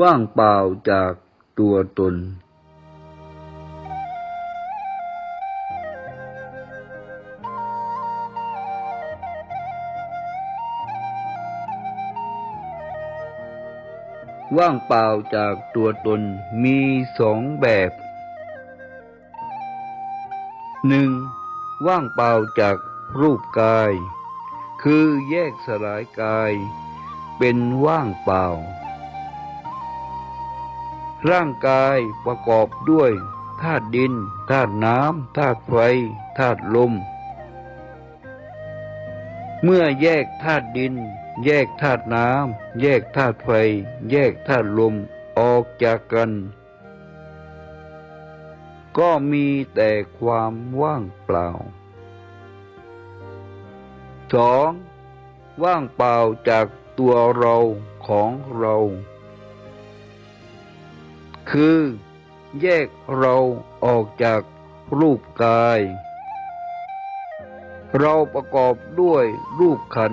ว่างเปล่าจากตัวตน ว่างเปล่าจากตัวตนมีสองแบบหนึ่งว่างเปล่าจากรูปกาย คือแยกสลายกาย เป็นว่างเปล่า ร่างกายประกอบด้วยธาตุดินธาตุน้ำธาตุไฟธาตุลม เมื่อแยกธาตุดิน แยกธาตุน้ำแยกธาตุไฟ แยกธาตุลมออกจากกัน ก็มีแต่ความว่างเปล่าสองว่างเปล่าจากตัวเราของเรา คือ แยกเราออกจากรูปกาย เราประกอบด้วยรูปขัน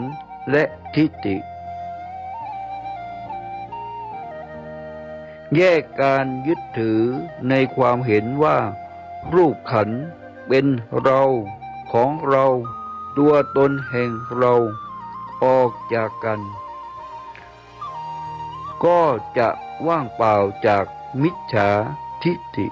และทิฏฐิแยกการยึดถือในความเห็นว่า รูปขันเป็นเราของเราตัวตนแห่งเราออกจากกัน ก็จะว่างเปล่าจาก มิจฉาทิฏฐิ